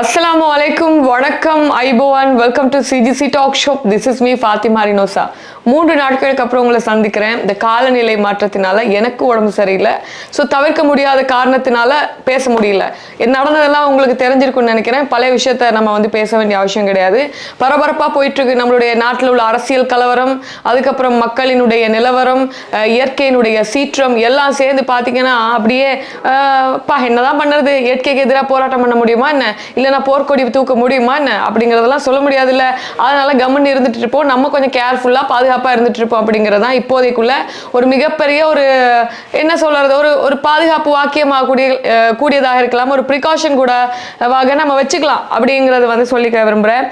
அஸ்ஸலாமு வலைக்கும் வணக்கம் ஐபோவான் welcome to CGC talk show this is me Fathima Rinosa மூன்று நாட்களுக்கு அப்புறம் உங்களை சந்திக்கிறேன். இந்த காலநிலை மாற்றத்தினால எனக்கு உடம்பு சரியில்லை. ஸோ தவிர்க்க முடியாத காரணத்தினால பேச முடியல. நடந்ததெல்லாம் உங்களுக்கு தெரிஞ்சிருக்கும்னு நினைக்கிறேன். பழைய விஷயத்த நம்ம வந்து பேச வேண்டிய அவசியம் கிடையாது. பரபரப்பாக போயிட்டு இருக்கு நம்மளுடைய நாட்டில் உள்ள அரசியல் கலவரம் அதுக்கப்புறம் மக்களினுடைய நிலவரம் இயற்கையினுடைய சீற்றம் எல்லாம் சேர்ந்து பார்த்தீங்கன்னா அப்படியே பா என்னதான் பண்ணுறது? இயற்கைக்கு எதிராக போராட்டம் பண்ண முடியுமா என்ன? இல்லைன்னா போர்க்கொடி தூக்க முடியுமா என்ன? அப்படிங்கிறதெல்லாம் சொல்ல முடியாதுல்ல. அதனால கவர்மெண்ட் இருந்துட்டு இருப்போம். நம்ம கொஞ்சம் கேர்ஃபுல்லாக பாதுகாப்பாக இருந்துட்டு இருப்போம் அப்படிங்கிறதான் இப்போதைக்குள்ள ஒரு மிகப்பெரிய ஒரு என்ன சொல்கிறது ஒரு ஒரு பாதுகாப்பு வாக்கியமாக கூடிய கூடியதாக இருக்கலாம். ஒரு ப்ரிகாஷன் கூட வாக நம்ம வச்சுக்கலாம் அப்படிங்கிறத வந்து சொல்லிக்க விரும்புகிறேன்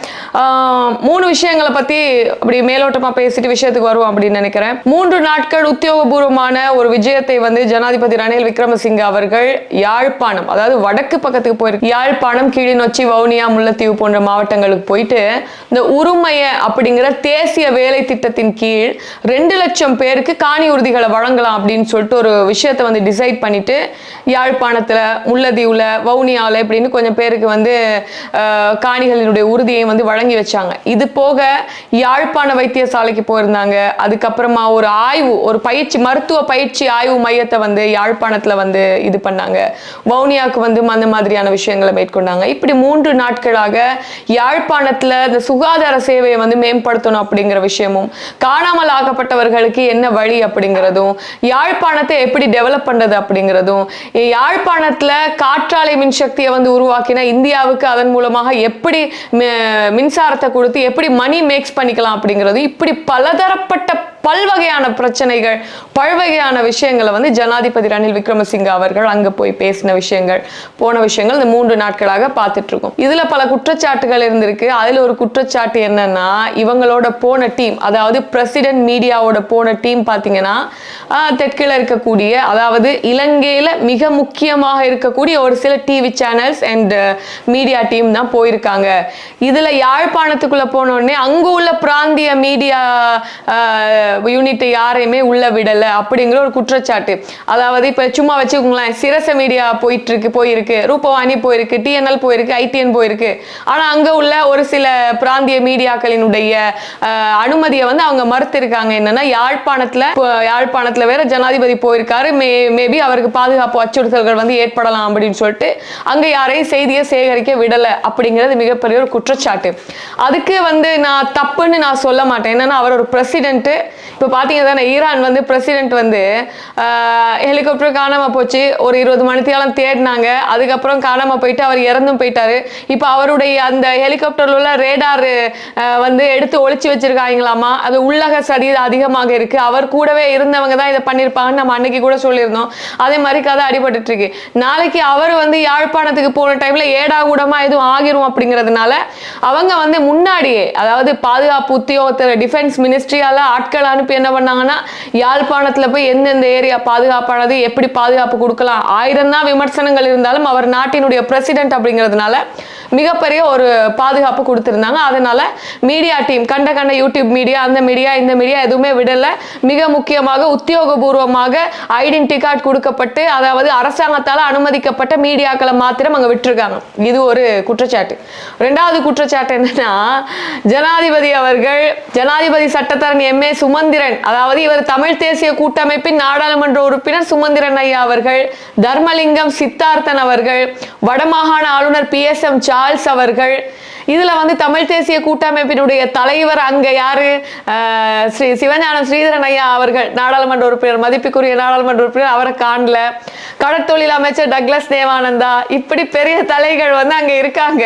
மூணு விஷயங்களை பற்றி அப்படி மேலோட்டமாக பேசிட்டு விஷயத்துக்கு வருவோம் அப்படின்னு நினைக்கிறேன். மூன்று நாட்கள் உத்தியோகபூர்வமான ஒரு விஜயத்தை வந்து ஜனாதிபதி ரணில் விக்ரமசிங்க அவர்கள் யாழ்ப்பாணம் அதாவது வடக்கு பக்கத்துக்கு போயிருக்கு. யாழ்ப்பாணம் கிளிநொச்சி வவுனியா முல்லைத்தீவு போன்ற மாவட்டங்களுக்கு போயிட்டு இந்த உரிமைய அப்படிங்கிற தேசிய வேலை திட்டத்தின் கீழ் ரெண்டு லட்சம் பேருக்கு காணி உறுதிகளை வழங்கலாம் அப்படின்னு சொல்லிட்டு ஒரு விஷயத்தை வந்து டிசைட் பண்ணிட்டு யாழ்ப்பாணத்துல முல்லைத்தீவுல வவுனியாவில் இப்படின்னு கொஞ்சம் பேருக்கு வந்து காணிகளினுடைய உறுதியை வந்து வழங்கி வச்சாங்க. இது போக யாழ்ப்பாண வைத்தியசாலைக்கு போயிருந்தாங்க. அதுக்கப்புறமா ஒரு ஆய்வு ஒரு பயிற்சி மருத்துவ பயிற்சி ஆய்வு மையத்தை வந்து யாழ்ப்பாணத்தில் வந்து இது பண்ணாங்க. வவுனியாவுக்கு வந்து அந்த மாதிரியான விஷயங்களை மேற்கொண்டாங்க. இப்படி மூன்று நாட்களாக யாழ்ப்பாணத்தில் இந்த சுகாதார சேவையை வந்து மேம்படுத்தணும் அப்படிங்கிற விஷயமும் காணாமல் ஆக்கப்பட்டவர்களுக்கு என்ன வழி அப்படிங்கிறதும் யாழ்ப்பாணத்தை எப்படி டெவலப் பண்ணுறது அப்படிங்கிறதும் யாழ்ப்பாணத்துல காற்றாலை மின்சக்தியை வந்து உருவாக்கினா இந்தியாவுக்கு அதன் மூலமாக எப்படி மின்சாரத்தை கொடுத்து எப்படி மணி மேக்ஸ் பண்ணிக்கலாம் அப்படிங்கிறது இப்படி பலதரப்பட்ட பல்வகையான பிரச்சனைகள் பல்வகையான விஷயங்களை வந்து ஜனாதிபதி ரணில் விக்ரமசிங்க அவர்கள் அங்கே போய் பேசின விஷயங்கள் போன விஷயங்கள் இந்த மூன்று நாட்களாக பார்த்துட்டு இருக்கோம் இதில் பல குற்றச்சாட்டுகள் இருந்திருக்கு. அதில் ஒரு குற்றச்சாட்டு என்னன்னா இவங்களோட போன டீம் அதாவது பிரசிடென்ட் மீடியாவோட போன டீம் பார்த்தீங்கன்னா தெற்கில் இருக்கக்கூடிய அதாவது இலங்கையில் மிக முக்கியமாக இருக்கக்கூடிய ஒரு சில TV channels and media team தான் போயிருக்காங்க. இதில் யாழ்ப்பாணத்துக்குள்ளே போனோடனே அங்கே உள்ள பிராந்திய மீடியா யூனிட் யாரையுமே உள்ள விடல அப்படிங்கிற ஒரு குற்றச்சாட்டு. அதாவது இப்ப சும்மா வச்சுக்கோங்களேன் சிரச மீடியா போயிட்டு இருக்கு போயிருக்கு. ரூபவாணி போயிருக்கு டிஎன்எல் போயிருக்கு ஐடிஎன் போயிருக்கு. ஆனா அங்க உள்ள ஒரு சில பிராந்திய மீடியாக்களினுடைய அனுமதியை வந்து அவங்க மறுத்திருக்காங்க. என்னன்னா யாழ்ப்பாணத்துல யாழ்ப்பாணத்துல வேற ஜனாதிபதி போயிருக்காரு. மே மேபி அவருக்கு பாதுகாப்பு அச்சுறுத்தல்கள் வந்து ஏற்படலாம் அப்படின்னு சொல்லிட்டு அங்க யாரையும் செய்தியை சேகரிக்க விடல அப்படிங்கிறது மிகப்பெரிய ஒரு குற்றச்சாட்டு. அதுக்கு வந்து நான் தப்புன்னு நான் சொல்ல மாட்டேன். என்னன்னா அவர் ஒரு பிரசிடென்ட்டு இப்போ பார்த்தீங்க தானே ஈரான் வந்து பிரசிடென்ட் வந்து ஹெலிகாப்டர் காணாமல் போச்சு. ஒரு இருபது மணித்தியாலம் தேடினாங்க. அதுக்கப்புறம் காணாமல் போயிட்டு அவர் இறந்தும் போயிட்டாரு. இப்போ அவருடைய அந்த ஹெலிகாப்டரில் உள்ள ரேடார் வந்து எடுத்து ஒழிச்சு வச்சிருக்காங்களாமா? அது உள்ளக சடி அதிகமாக இருக்கு. அவர் கூடவே இருந்தவங்க தான் இதை பண்ணியிருப்பாங்கன்னு நம்ம அன்னைக்கு கூட சொல்லியிருந்தோம். அதே மாதிரி கதை அடிபட்டு இருக்கு. நாளைக்கு அவர் வந்து யாழ்ப்பாணத்துக்கு போன டைம்ல ஏடா கூடமா எதுவும் ஆகிரும் அப்படிங்கிறதுனால அவங்க வந்து முன்னாடியே அதாவது பாதுகாப்பு உத்தியோகத்தில் டிஃபென்ஸ் மினிஸ்ட்ரியால ஆட்கள் அனுப்பி என்ன பண்ணாங்கன்னா யாழ்ப்பாணத்துல போய் எந்தெந்த ஏரியா பாதுகாப்பானது எப்படி பாதுகாப்பு கொடுக்கலாம் ஆயிரம் தான் விமர்சனங்கள் இருந்தாலும் அவர் நாட்டினுடைய பிரசிடென்ட் அப்படிங்கிறதுனால மிகப்பெரிய ஒரு பாதுகாப்பு கொடுத்துருந்தாங்க. அதனால மீடியா டீம் கண்ட கண்ட யூடியூப் மீடியா அந்த மீடியா இந்த மீடியா எதுவுமே விடல. மிக முக்கியமாக உத்தியோகபூர்வமாக ஐடென்டி கார்டு கொடுக்கப்பட்டு அதாவது அரசாங்கத்தால் அனுமதிக்கப்பட்ட மீடியாக்களை மாத்திரம் அங்கே விட்டுருக்காங்க. இது ஒரு குற்றச்சாட்டு. ரெண்டாவது குற்றச்சாட்டு என்னன்னா ஜனாதிபதி அவர்கள் ஜனாதிபதி சட்டத்தரணி எம் ஏ சுமந்திரன் அதாவது இவர் தமிழ் தேசிய கூட்டமைப்பின் நாடாளுமன்ற உறுப்பினர் சுமந்திரன் ஐயா அவர்கள் தர்மலிங்கம் சித்தார்த்தன் அவர்கள் வடமாகாண ஆளுநர் பி எஸ் எம் சா சார்ல்ஸ் அவர்கள் இதுல வந்து தமிழ் தேசிய கூட்டமைப்பினுடைய தலைவர் அங்க யாரு? ஸ்ரீ சிவஞானம் ஸ்ரீதரன் ஐயா அவர்கள் நாடாளுமன்ற உறுப்பினர் மதிப்புக்குரிய நாடாளுமன்ற உறுப்பினர் அவரை காணல. கடற்தொழில் அமைச்சர் டக்ளஸ் தேவானந்தா இப்படி பெரிய தலைகள் வந்து அங்க இருக்காங்க.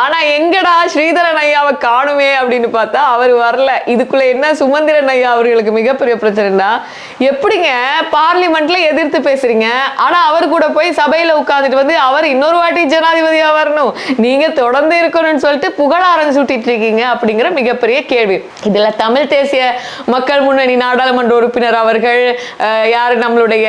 ஆனா எங்கடா ஸ்ரீதரன் ஐயாவை காணுமே அப்படின்னு பார்த்தா அவர் வரல. இதுக்குள்ள என்ன சுமந்திரன் ஐயா அவர்களுக்கு மிகப்பெரிய பிரச்சனைனா எப்படிங்க பார்லிமெண்ட்ல எதிர்த்து பேசுறீங்க? ஆனா அவர் கூட போய் சபையில உட்கார்ந்துட்டு வந்து அவர் இன்னொரு வாட்டி ஜனாதிபதியா வரணும். நீங்க தொடர்ந்து இருக்கணும்னு சொல்லி சொல்லிட்டு புகழாரம் சூட்டிட்டு இருக்கீங்க அப்படிங்கிற மிகப்பெரிய கேள்வி. இதுல தமிழ் தேசிய மக்கள் முன்னணி நாடாளுமன்ற உறுப்பினர் அவர்கள் யார்? நம்மளுடைய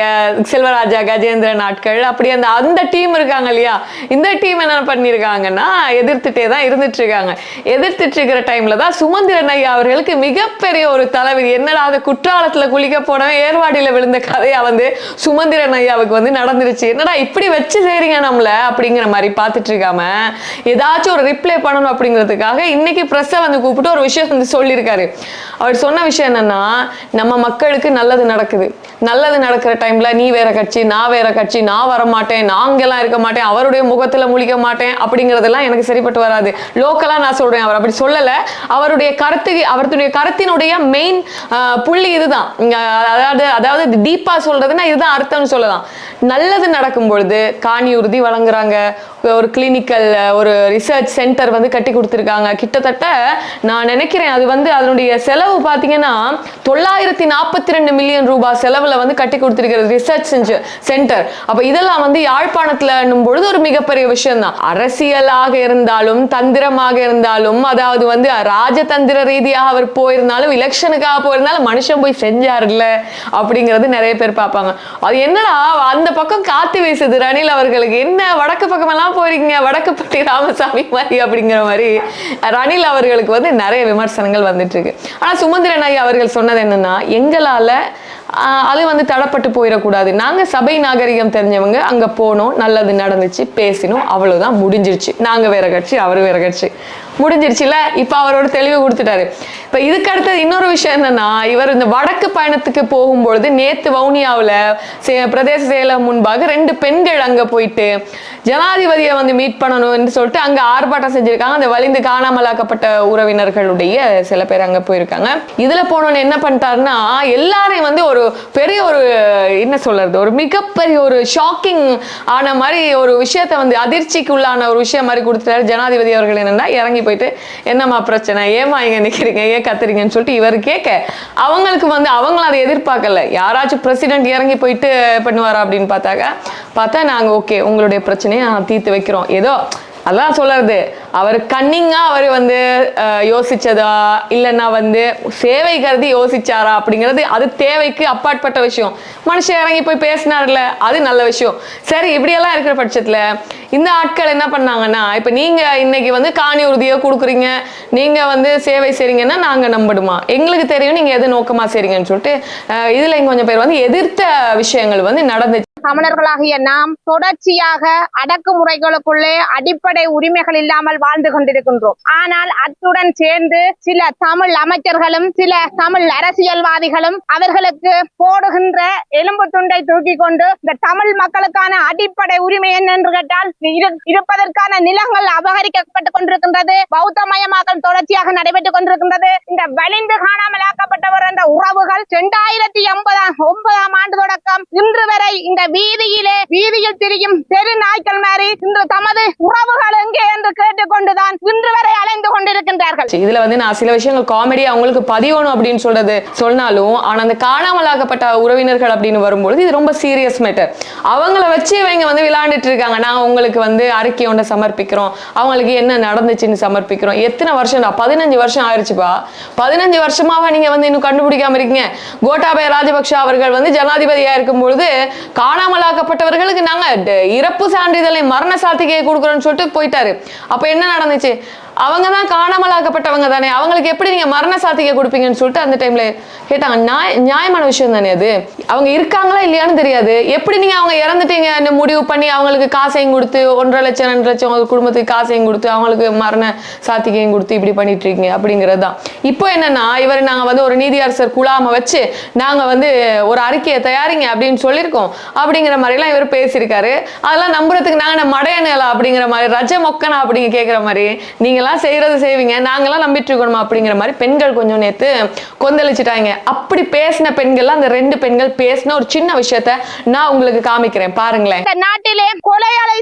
செல்வராஜா கஜேந்திரன் ஆட்கள் அப்படி அந்த அந்த டீம் இருக்காங்க இல்லையா? இந்த டீம் என்ன பண்ணியிருக்காங்கன்னா எதிர்த்துட்டே தான் இருந்துட்டு இருக்காங்க எதிர்த்துட்டு இருக்கிற டைம்ல தான் சுமந்திரன் ஐயா அவர்களுக்கு மிகப்பெரிய ஒரு தலைவிதி என்னடா அது குற்றாலத்துல குளிக்க போனவன் ஏர்வாடியில விழுந்த கதையா வந்து சுமந்திரன் ஐயாவுக்கு வந்து நடந்துருச்சு. என்னடா இப்படி வச்சு செய்றீங்க நம்மள? அப்படிங்கிற மாதிரி பார்த்துட்டு இருக்காம ஏதாச்சும் ஒரு ரிப்ளை பண்ணணும் அப்படிங்கிறதுக்காக இன்னைக்கு ப்ரெஸ்ஸை வந்து கூப்பிட்டு ஒரு விஷயம் வந்து சொல்லியிருக்காரு. அவர் சொன்ன விஷயம் என்னன்னா நம்ம மக்களுக்கு நல்லது நடக்குது. நல்லது நடக்கிற டைம்ல நீ வேற கட்சி நான் வேற கட்சி நான் வர மாட்டேன் நான் இருக்க மாட்டேன் அவருடைய முகத்துல முழிக்க மாட்டேன் அப்படிங்கிறதெல்லாம் எனக்கு சரிப்பட்டு வராது. லோக்கலா நான் சொல்றேன் அவர் அப்படி சொல்லல. அவருடைய கருத்து அவருடைய கருத்தினுடைய மெயின் புள்ளி இதுதான். அதாவது அதாவது டீப்பா சொல்றதுன்னா இதுதான் அர்த்தம்னு சொல்லலாம். நல்லது நடக்கும் பொழுது காணி உறுதி வழங்குறாங்க. ஒரு கிளினிக்கல் ஒரு ரிசர்ச் சென்டர் வந்து கட்டி கொடுத்துருக்காங்க. கிட்டத்தட்ட நான் நினைக்கிறேன் அது வந்து அதனுடைய செலவு பார்த்தீங்கன்னா தொள்ளாயிரத்தி நாற்பத்தி ரெண்டு மில்லியன் ரூபாய் செலவில் வந்து கட்டி கொடுத்துருக்கிறது ரிசர்ச் சென்டர் அப்போ இதெல்லாம் வந்து யாழ்ப்பாணத்தில் பொழுது ஒரு மிகப்பெரிய விஷயம் தான் அரசியலாக இருந்தாலும் தந்திரமாக இருந்தாலும் அதாவது வந்து ராஜதந்திர ரீதியாக அவர் போயிருந்தாலும் எலெக்ஷனுக்காக போயிருந்தாலும் மனுஷன் போய் செஞ்சாருல்ல அப்படிங்கிறது நிறைய பேர் பார்ப்பாங்க. அது என்னடா அந்த பக்கம் காத்து வீசுது ரணில் அவர்களுக்கு. என்ன வடக்கு பக்கமெல்லாம் போறீங்க? வடக்குப்பட்டி ராமசாமி மாதிரி அப்படிங்கிற மாதிரி ரணில் அவர்களுக்கு வந்து நிறைய விமர்சனங்கள் வந்துட்டு இருக்கு ஆனா சுமந்திரன் ஐயா அவர்கள் சொன்னது என்னன்னா எங்களால அது வந்து தடப்பட்டு போயிடக்கூடாது. நாங்க சபை நாகரிகம் தெரிஞ்சவங்க அங்க போனோம் நல்லது நடந்துச்சு பேசினோம் அவ்வளவுதான் முடிஞ்சிருச்சு. நாங்க வேற கட்சி அவர் வேற கட்சி. முடிஞ்சிருச்சுல? இப்ப அவரோட தெளிவு கொடுத்துட்டாரு. இப்ப இதுக்கு அடுத்தது இன்னொரு விஷயம் என்னன்னா இவர் இந்த வடக்கு பயணத்துக்கு போகும்பொழுது நேத்து வவுனியாவில் சே- பிரதேச செயலகம் முன்பாக ரெண்டு பெண்கள் அங்க போயிட்டு ஜனாதிபதியை வந்து மீட் பண்ணணும்னு சொல்லிட்டு அங்க ஆர்ப்பாட்டம் செஞ்சிருக்காங்க. அந்த வலிந்து காணாமலாக்கப்பட்ட உறவினர்களுடைய சில பேர் அங்க போயிருக்காங்க. இதுல போனோன்னு என்ன பண்ணிட்டாருன்னா எல்லாரையும் வந்து ஒரு பெரிய ஒரு என்ன சொல்றது ஒரு மிகப்பெரிய ஒரு ஷாக்கிங் ஆன மாதிரி ஒரு விஷயத்த வந்து அதிர்ச்சிக்கு உள்ளான ஒரு விஷயம் மாதிரி கொடுத்துட்டாரு. ஜனாதிபதி அவர்கள் என்னன்னா இறங்கி போயிட்டு என்னம்மா பிரச்சனை? ஏமா இங்க நிற்கிறீங்க ஏன் கத்துறீங்கன்னு சொல்லிட்டு இவர் கேட்க அவங்களுக்கு வந்து அவங்களும் அதை எதிர்பார்க்கல. யாராச்சும் பிரசிடென்ட் இறங்கி போயிட்டு பண்ணுவாரா? அப்படின்னு பார்த்தாக்க பார்த்தா நாங்க ஓகே உங்களுடைய பிரச்சனையை நான் தீர்த்து வைக்கிறோம். ஏதோ அதான் சொல்றது. அவர் கன்னிங்கா அவர் வந்து அஹ், யோசிச்சதா? இல்லைன்னா வந்து சேவை கருதி யோசிச்சாரா? அப்படிங்கிறது அது தேவைக்கு அப்பாற்பட்ட விஷயம். மனுஷன் இறங்கி போய் பேசினார்ல அது நல்ல விஷயம். சரி இப்படியெல்லாம் இருக்கிற பட்சத்துல இந்த ஆட்கள் என்ன பண்ணாங்கன்னா இப்ப நீங்க இன்னைக்கு வந்து காணி உறுதியோ கொடுக்குறீங்க. நீங்க வந்து சேவை செய்றீங்கன்னா நாங்க நம்படுமா? எங்களுக்கு தெரியும் நீங்க எது நோக்கமா செய்றீங்கன்னு சொல்லிட்டு இதுல இங்க கொஞ்சம் பேர் வந்து எதிர்த்த விஷயங்கள் வந்து நடந்துச்சு. தமிழர்களாகிய நாம் தொடர்ச்சியாக அடக்குமுறைகளுக்குள்ளே அடிப்படை உரிமைகள் இல்லாமல் வாழ்ந்து கொண்டிருக்கின்றோம். ஆனால் அத்துடன் சேர்ந்து சில தமிழ் அமைச்சர்களும் சில தமிழ் அரசியல்வாதிகளும் அவர்களுக்கு போடுகின்ற எலும்பு துண்டை தூக்கி கொண்டு இந்த தமிழ் மக்களுக்கான அடிப்படை உரிமை என்ன என்று கேட்டால் இரு- இருப்பதற்கான நிலங்கள் அபகரிக்கப்பட்டுக் கொண்டிருக்கின்றது பௌத்தமயமாக்கல் தொடர்ச்சியாக நடைபெற்றுக் கொண்டிருக்கின்றது. இந்த வலிந்து காணாமலாக்கப்பட்டவர் என்ற உறவுகள் இரண்டாயிரத்தி எண்பதாம் ஒன்பதாம் ஆண்டு தொடக்கம் இன்று வரை இந்த வீதியிலே வீதியில் திரியும் தெரு நாய்க்கள் மாதிரி இன்று தமது உறவுகள் எங்கே என்று கேட்டுக்கொண்டுதான் இன்று வரை அலைந்து கொண்டிருக்கின்றார்கள். இதுல வந்து நான் சில விஷயங்கள் காமெடி அவங்களுக்கு பதிவணும் அப்படின்னு சொல்றது சொன்னாலும் ஆனா அந்த காணாமலாக்கப்பட்ட உறவினர்கள் அப்படின்னு வரும்பொழுது இது ரொம்ப சீரியஸ் மேட்டர் அவங்கள வச்சு இவங்க வந்து விளையாண்டுட்டு இருக்காங்க. நாங்க உங்களுக்கு வந்து அறிக்கை ஒன்று சமர்ப்பிக்கிறோம். அவங்களுக்கு என்ன நடந்துச்சுன்னு சமர்ப்பிக்கிறோம். எத்தனை வருஷம்? பதினஞ்சு வருஷம் ஆயிடுச்சுப்பா பதினஞ்சு வருஷமாவா நீங்க வந்து இன்னும் கண்டுபிடிக்காம இருக்கீங்க? கோட்டாபய ராஜபக்ஷ அவர்கள் வந்து ஜனாதிபதியா இருக்கும் பொழுது காண காணாமலாக்கப்பட்டவர்களுக்கு நாங்க இறப்பு சான்றிதழை மரண சாத்திகையை கொடுக்குறோம்னு சொல்லிட்டு போயிட்டாரு. அப்ப என்ன நடந்துச்சு? அவங்க தான் காணாமலாக்கப்பட்டவங்க தானே. அவங்களுக்கு எப்படி நீங்க மரண சாத்திகை கொடுப்பீங்கன்னு சொல்லிட்டு அந்த டைம்ல கேட்டாங்க. நியாய நியாயமான விஷயம் தானே அது? அவங்க இருக்காங்களா இல்லையான்னு தெரியாது. எப்படி நீங்க அவங்க இறந்துட்டீங்கன்னு முடிவு பண்ணி அவங்களுக்கு காசையும் கொடுத்து ஒன்றரை லட்சம் ரெண்டு லட்சம் அவங்க குடும்பத்துக்கு காசையும் கொடுத்து அவங்களுக்கு மரண சாத்திகையும் கொடுத்து இப்படி பண்ணிட்டு இருக்கீங்க அப்படிங்கிறது தான். இப்போ என்னன்னா இவர் நாங்க வந்து ஒரு நீதியரசர் குழாம வச்சு நாங்க வந்து ஒரு அறிக்கையை தயாரிங்க அப்படின்னு சொல்லியிருக்கோம். அப்படிங்கிற மாதிரிலாம் இவர் பேசியிருக்காரு. அதெல்லாம் நம்புறதுக்கு நாங்க மடையனலா அப்படிங்கிற மாதிரி ரஜ மொக்கனா அப்படிங்க கேட்குற மாதிரி நீங்களாம் செய்யறது செய்வீங்க நாங்களாம் நம்பிட்டு இருக்கணுமா அப்படிங்கிற மாதிரி பெண்கள் கொஞ்சம் நேத்து கொந்தளிச்சிட்டாங்க. அப்படி பேசின பெண்கள்லாம் அந்த ரெண்டு பெண்கள் பேசின ஒரு சின்ன விஷயத்த நான் உங்களுக்கு காமிக்கிறேன். பாருங்களேன். நாட்டிலே கொலையாளை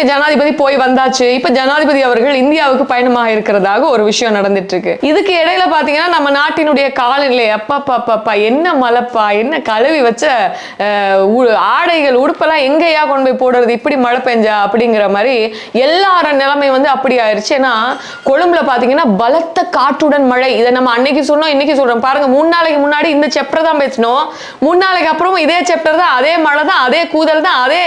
ஓகே ஜனாதிபதி போய் வந்தாச்சு. இப்ப ஜனாதிபதி அவர்கள் இந்தியாவுக்கு பயணமாக இருக்கிறதாக ஒரு விஷயம் நடந்துட்டு இருக்கு இதுக்கு இடையில பாத்தீங்கன்னா நம்ம நாட்டினுடைய காலநிலை அப்பா பாப்பா என்ன மழைப்பா என்ன கழுவி வச்ச உ- ஆடைகள் உடுப்பெல்லாம் எங்கேயா கொண்டு போய் போடுறது இப்படி மழை பெஞ்சா அப்படிங்கிற மாதிரி எல்லார நிலைமை வந்து அப்படி ஆயிடுச்சு ஏன்னா கொழும்புல பாத்தீங்கன்னா பலத்த காற்றுடன் மழை. இதை நம்ம அன்னைக்கு சொன்னோம் இன்னைக்கு சொல்றோம். பாருங்க மூணு நாளைக்கு முன்னாடி இந்த செப்டர் தான் பேசணும் மூணு நாளைக்கு அப்புறம் இதே செப்டர் தான். அதே மழை தான் அதே கூதல் தான் அதே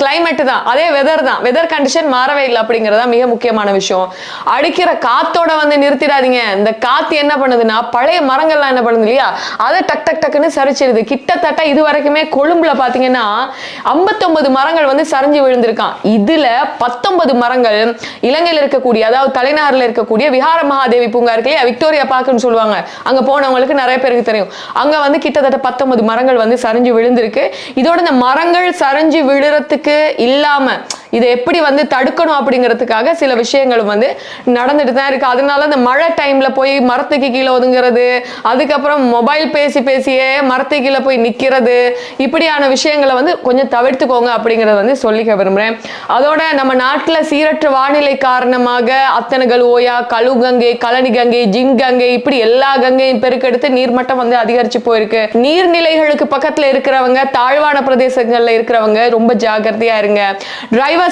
கிளைமேட் தான் அதே வெதர் தான். வெதர் கண்டிஷன் மாறவே இல்லை அப்படிங்கறதா மிக முக்கியமான விஷயம். அடிக்கிற காத்தோட வந்து நிறுத்திடாதீங்க. இந்த காத்து என்ன பண்ணுதுன்னா பழைய மரங்கள்லாம் என்ன பண்ணுது இல்லையா? அதை டக் டக் டக்குன்னு சரிச்சிருது. கிட்டத்தட்ட இது வரைக்குமே கொழும்புல பாத்தீங்கன்னா 59 மரங்கள் வந்து சரிஞ்சு விழுந்திருக்கான். இதுல பத்தொன்பது மரங்கள் இலங்கையில் இருக்கக்கூடிய அதாவது தலைநகரில் இருக்கக்கூடிய விஹார மகாதேவி பூங்கா இருக்கு இல்லையா? விக்டோரியா பார்க்குன்னு சொல்லுவாங்க. அங்க போனவங்களுக்கு நிறைய பேருக்கு தெரியும். அங்க வந்து கிட்டத்தட்ட பத்தொன்பது மரங்கள் வந்து சரிஞ்சு விழுந்திருக்கு. இதோட இந்த மரங்கள் சரிஞ்சு விழுறதுக்கு இல்லாம இது எப்படி வந்து தடுக்கணும் அப்படிங்கிறதுக்காக சில விஷயங்கள் வந்து நடந்துட்டு தான் இருக்கு. அதனால இந்த மழை டைம்ல போய் மரத்துக்கு கீழே ஒதுங்குறது அதுக்கப்புறம் மொபைல் பேசி பேசியே மரத்துக்கு கீழே போய் நிக்கிறது இப்படியான விஷயங்களை வந்து கொஞ்சம் தவிர்த்துக்கோங்க அப்படிங்கறத வந்து சொல்லிக்க விரும்புறேன். அதோட நம்ம நாட்டுல சீரற்ற வானிலை காரணமாக அத்தனைகள் ஓயா கழு கங்கை கழனி கங்கை ஜிங் கங்கை இப்படி எல்லா கங்கையும் பெருக்கெடுத்து நீர்மட்டம் வந்து அதிகரிச்சு போயிருக்கு. நீர்நிலைகளுக்கு பக்கத்துல இருக்கிறவங்க தாழ்வான பிரதேசங்கள்ல இருக்கிறவங்க ரொம்ப ஜாக்கிரதையா இருங்க.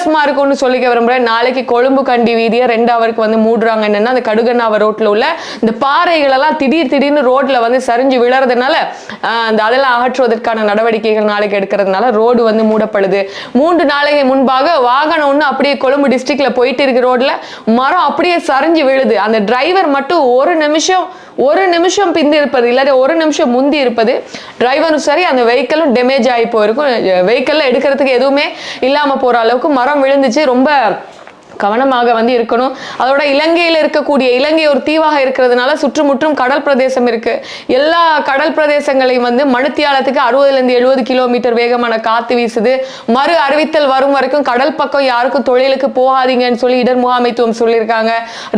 டிரைவர்ஸ்மா இருக்கும்னு சொல்லிக்க விரும்புறேன். நாளைக்கு கொழும்பு கண்டி வீதியை ரெண்டு அவருக்கு வந்து மூடுறாங்க. என்னன்னா அந்த கடுகண்ணாவ ரோட்ல உள்ள இந்த பாறைகள் எல்லாம் திடீர் திடீர்னு ரோட்ல வந்து சரிஞ்சு விழறதுனால அந்த அதெல்லாம் அகற்றுவதற்கான நடவடிக்கைகள் நாளைக்கு எடுக்கிறதுனால ரோடு வந்து மூடப்படுது. மூன்று நாளைக்கு முன்பாக வாகனம் ஒன்று அப்படியே கொழும்பு டிஸ்ட்ரிக்ட்ல போயிட்டு இருக்கு ரோட்ல. மரம் அப்படியே சரிஞ்சு விழுது. அந்த டிரைவர் மட்டும் ஒரு நிமிஷம் ஒரு நிமிஷம் பிந்தி இருப்பது இல்லாட்டி ஒரு நிமிஷம் முந்தி இருப்பது டிரைவரும் சரி அந்த வெஹிக்கிளும் டேமேஜ் ஆகி போயிருக்கும். வெஹிக்கிளில் எடுக்கிறதுக்கு எதுவுமே இல்லாமல் போகிற அளவுக்கு மரம் விழுந்துச்சு. ரொம்ப கவனமாக வந்து இருக்கணும். அதோட இலங்கையில் இருக்கக்கூடிய இலங்கை ஒரு தீவாக இருக்கிறதுனால சுற்றுமுற்றும் கடல் பிரதேசம் இருக்கு. எல்லா கடல் பிரதேசங்களையும் வந்து மணித்தியாலத்துக்கு அறுபதுலேருந்து எழுபது கிலோமீட்டர் வேகமான காத்து வீசுது. மறு அறிவித்தல் வரும் வரைக்கும் கடல் பக்கம் யாருக்கும் தொழிலுக்கு போகாதீங்கன்னு சொல்லி இடர் முகாமைத்துவம் சொல்லியிருக்காங்க.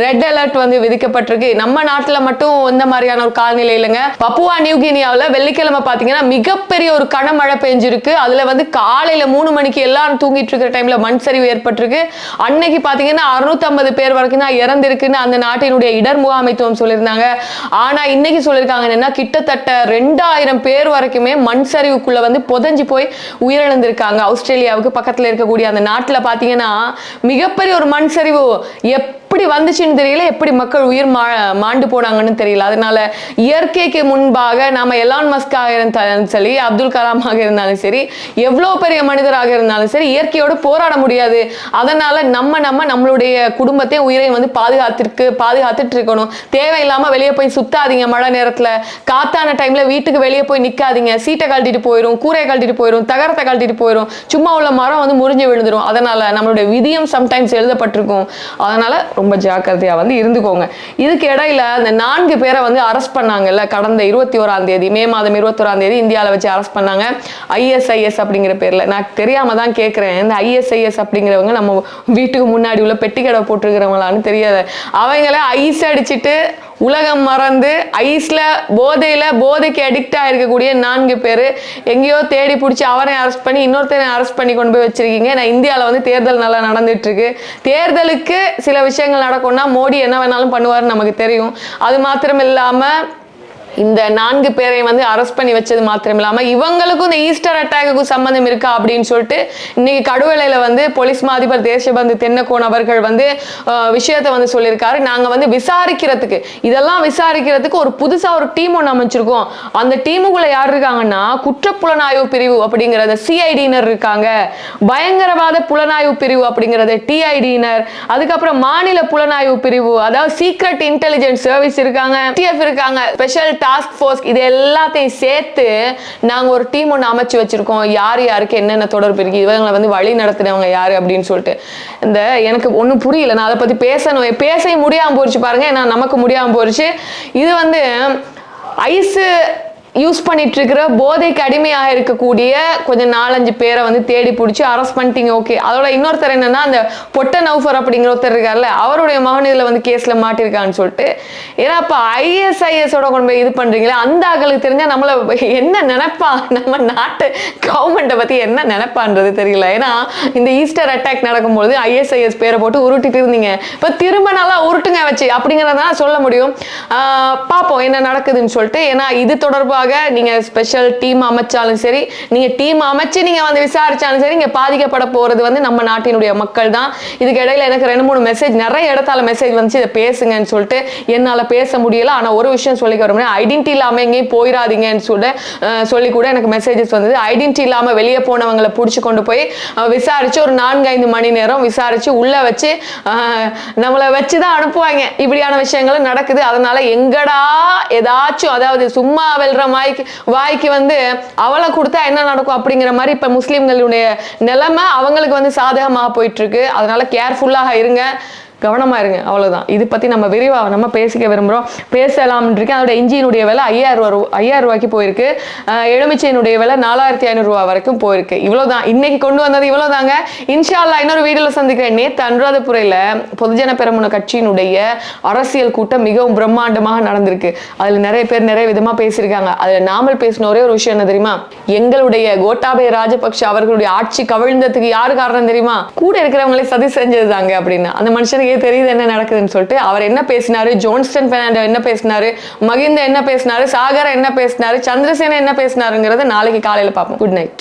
ரெட் அலர்ட் வந்து விதிக்கப்பட்டிருக்கு. நம்ம நாட்டில் மட்டும் இந்த மாதிரியான ஒரு காலநிலை இல்லைங்க. பப்புவா நியூகினியாவில் வெள்ளிக்கிழமை பார்த்தீங்கன்னா மிகப்பெரிய ஒரு கனமழை பெஞ்சிருக்கு. அதுல வந்து காலையில மூணு மணிக்கு எல்லாரும் தூங்கிட்டு இருக்கிற டைம்ல மண் சரிவு ஏற்பட்டிருக்கு. அன்னைக்கு பார்த்தீங்கன்னா 650 பேர் வரைக்கும் தான் இறந்திருக்குன்னு அந்த நாட்டினுடைய இடர் முகாமைத்துவம் சொல்லியிருந்தாங்க. ஆனா இன்னைக்கு சொல்லியிருக்காங்க என்னன்னா கிட்டத்தட்ட ரெண்டாயிரம் பேர் வரைக்குமே மண் சரிவுக்குள்ள வந்து புதஞ்சு போய் உயிரிழந்திருக்காங்க. ஆஸ்திரேலியாவுக்கு பக்கத்துல இருக்கக்கூடிய அந்த நாட்டில் பார்த்தீங்கன்னா மிகப்பெரிய ஒரு மண் சரிவு. எப்படி வந்துச்சுன்னு தெரியல எப்படி மக்கள் உயிர் மா மாண்டு போனாங்கன்னு தெரியல. அதனால இயற்கைக்கு முன்பாக நாம எலான் மஸ்காக இருந்தாலும் சரி அப்துல் கலாமாக இருந்தாலும் சரி எவ்வளோ பெரிய மனிதராக இருந்தாலும் சரி இயற்கையோடு போராட முடியாது. அதனால நம்ம நம்ம நம்மளுடைய குடும்பத்தையும் உயிரையும் வந்து பாதுகாத்திருக்கு பாதுகாத்துட்டு இருக்கணும். தேவையில்லாமல் வெளியே போய் சுத்தாதீங்க மழை நேரத்தில். காத்தான டைம்ல வீட்டுக்கு வெளியே போய் நிற்காதீங்க சீட்டை கழட்டிட்டு போயிடும் கூரையை கழட்டிட்டு போயிடும் தகரத்தை கழட்டிட்டு போயிடும் சும்மா உள்ள மரம் வந்து முறிஞ்சு விழுந்துடும் அதனால நம்மளுடைய விதியும் சம்டைம்ஸ் எழுதப்பட்டிருக்கும். அதனால ரொம்ப ஜாக்கிரதையாக வந்து இருந்துக்கோங்க. இதுக்கு இடையில அந்த நான்கு பேரை வந்து அரெஸ்ட் பண்ணாங்கல்ல கடந்த இருபத்தி ஓராம் தேதி மே மாதம் இருபத்தோராம் தேதி இந்தியாவில் வச்சு அரெஸ்ட் பண்ணாங்க. ஐஎஸ்ஐஎஸ் அப்படிங்கிற பேரில். நான் தெரியாமல் தான் கேட்குறேன் இந்த ஐஎஸ்ஐஎஸ் அப்படிங்கிறவங்க நம்ம வீட்டுக்கு முன்னாடி உள்ள பெட்டி கடை போட்டிருக்கிறவங்களான்னு தெரியாது. அவங்கள ஐஸ் அடிச்சுட்டு உலகம் மறந்து ஐஸ்ல போதையில போதைக்கு அடிக்ட் ஆயிருக்கக்கூடிய நான்கு பேர் எங்கேயோ தேடி பிடிச்சி அவரை அரெஸ்ட் பண்ணி இன்னொருத்தரை அரெஸ்ட் பண்ணி கொண்டு போய் வச்சிருக்கீங்க. நான் இந்தியாவில் வந்து தேர்தல் நல்லா நடந்துட்டு இருக்கு தேர்தலுக்கு சில விஷயங்கள் நடக்கும்னா மோடி என்ன வேணாலும் பண்ணுவாருன்னு நமக்கு தெரியும். அது மாத்திரம் இல்லாமல் இந்த நான்கு பேரையும் வந்து அரெஸ்ட் பண்ணி வச்சது மாத்திரம் இல்லாம இவங்களுக்கும் இந்த ஈஸ்டர் அட்டாக்குக்கும் சம்பந்தம் இருக்கா அப்படின்னு சொல்லிட்டு இன்னைக்கு கடுவலையில வந்து போலீஸ் மா அதிபர் தேசபந்து தென்னக்கோன் அவர்கள் வந்து விஷயத்தை வந்து சொல்லியிருக்காரு. நாங்க வந்து விசாரிக்கிறதுக்கு இதெல்லாம் விசாரிக்கிறதுக்கு ஒரு புதுசா ஒரு டீம் ஒன்று அமைச்சிருக்கோம் அந்த டீமுக்குள்ள யார் இருக்காங்கன்னா குற்றப்புலனாய்வு பிரிவு அப்படிங்கறத சிஐடியினர் இருக்காங்க. பயங்கரவாத புலனாய்வு பிரிவு அப்படிங்கிறது டிஐடியினர் அதுக்கப்புறம் மாநில புலனாய்வு பிரிவு அதாவது சீக்ரெட் இன்டெலிஜென்ஸ் சர்வீஸ் இருக்காங்க டிஎஃப் இருக்காங்க ஸ்பெஷல் டாஸ்க் ஃபோர்ஸ் இது எல்லாத்தையும் சேர்த்து நாங்கள் ஒரு டீம் ஒன்று அமைச்சு வச்சுருக்கோம். யார் யாருக்கு என்னென்ன தொடர்பு இருக்குது இவங்களை வந்து வழி நடத்துனவங்க யார் அப்படின்னு சொல்லிட்டு. இந்த எனக்கு ஒன்றும் புரியல. நான் அதை பற்றி பேசணும். பேச முடியாமல் போச்சு பாருங்கள் ஏன்னா நமக்கு முடியாமல் போயிடுச்சு இது வந்து ஐஸு யூஸ் பண்ணிட்டு இருக்கிற போதைக்கு அடிமையாக இருக்கக்கூடிய கொஞ்சம் நாலஞ்சு பேரை வந்து தேடி பிடிச்சி அரெஸ்ட் பண்ணிட்டீங்க. ஓகே அதோட இன்னொருத்தர் என்னன்னா அந்த பொட்ட நௌஃபர் அப்படிங்கிற ஒருத்தர் இருக்கார்ல அவருடைய மகன் இதில் வந்து கேஸ்ல மாட்டிருக்கான்னு சொல்லிட்டு. ஏன்னா அப்போ ஐஎஸ்ஐஎஸோட கொண்டு போய் இது பண்றீங்களா அந்த ஆக்களுக்கு தெரிஞ்சா நம்மளை என்ன நினைப்பா? நம்ம நாட்டு கவர்மெண்ட்டை பத்தி என்ன நினைப்பான்றது தெரியல. ஏன்னா இந்த ஈஸ்டர் அட்டாக் நடக்கும்போது ஐஎஸ்ஐஎஸ் பேரை போட்டு உருட்டிட்டு இருந்தீங்க. இப்போ திரும்ப நல்லா உருட்டுங்க வச்சு அப்படிங்கிறதான் சொல்ல முடியும். பார்ப்போம் என்ன நடக்குதுன்னு சொல்லிட்டு. ஏன்னா இது தொடர்பாக நீங்க ஸ்பெஷல் டீம் அமைச்சாலும் சரி நீங்க டீம் அமைச்சு நீங்க வந்து விசாரிச்சாலும் சரி இங்க பாதிக்கப்பட போறது வந்து நம்ம நாட்டினுடைய மக்கள் தான் இதுக்கு இடையில எனக்கு ரெண்டு மூணு மெசேஜ் நிறைய இடத்தால மெசேஜ் வந்துச்சு இதை பேசுங்கன்னு சொல்லிட்டு என்னால பேச முடியல. ஆனா ஒரு விஷயம் சொல்லிக்க வரும் ஐடென்டி இல்லாம எங்கேயும் போயிடாதீங்கன்னு சொல்ல சொல்லி கூட எனக்கு மெசேஜஸ் வந்தது. ஐடென்டி இல்லாமல் வெளியே போனவங்களை பிடிச்சி கொண்டு போய் விசாரித்து விசாரிச்சு ஒரு நான்கு ஐந்து மணி நேரம் விசாரிச்சு உள்ளே வச்சு நம்மளை வச்சு தான் அனுப்புவாங்க. இப்படியான விஷயங்களும் நடக்குது. அதனால எங்கடா ஏதாச்சும் அதாவது சும்மா வெல்ற வாய்க்கு வாய்க்கு வந்து அவளை கொடுத்தா என்ன நடக்கும் அப்படிங்கிற மாதிரி இப்ப முஸ்லிம்களுடைய நிலைமை அவங்களுக்கு வந்து சாதகமாக போயிட்டு இருக்கு. அதனால கேர்ஃபுல்லாக இருங்க. கவனமா இருங்க அவ்வளவுதான். இது பத்தி நம்ம விரிவாக நம்ம பேசிக்க விரும்புகிறோம் பேசலாம்ன்றிருக்கேன். அதோட இஞ்சியினுடைய விலை ஐயாயிரம் ரூபா ஐயாயிரம் ரூபாய்க்கு போயிருக்கு. எலுமிச்சையினுடைய விலை நாலாயிரத்தி ஐநூறு ரூபா வரைக்கும் போயிருக்கு. இவ்வளவுதான். இன்னைக்கு கொண்டு வந்தது இவ்வளவுதாங்க. இன்ஷால்லா இன்னொரு வீடியோல சந்திக்கிறேன். நேற்று அனுராதபுரையில் பொதுஜன பெரமுன கட்சியினுடைய அரசியல் கூட்டம் மிகவும் பிரம்மாண்டமாக நடந்திருக்கு. அதுல நிறைய பேர் நிறைய விதமா பேசியிருக்காங்க. அதுல நாமல் பேசின ஒரே ஒரு விஷயம் என்ன தெரியுமா? எங்களுடைய கோட்டாபய ராஜபக்ஷ அவர்களுடைய ஆட்சி கவிழ்ந்ததுக்கு யாரு காரணம் தெரியுமா? கூட இருக்கிறவங்களே சதி செஞ்சதுதாங்க அப்படின்னு. அந்த மனுஷனுக்கு தெரியுது என்ன நடக்குதுன்னு சொல்லிட்டு அவர் என்ன பேசினாரு ஜோன்ஸ்டன் பெர்னாண்டோ என்ன பேசினாரு மகிந்த என்ன பேசினாரு சாகர் என்ன பேசினாரு சந்திரசேன என்ன பேசினாருங்கிறத நாளைக்கு காலையில பார்ப்போம். Good night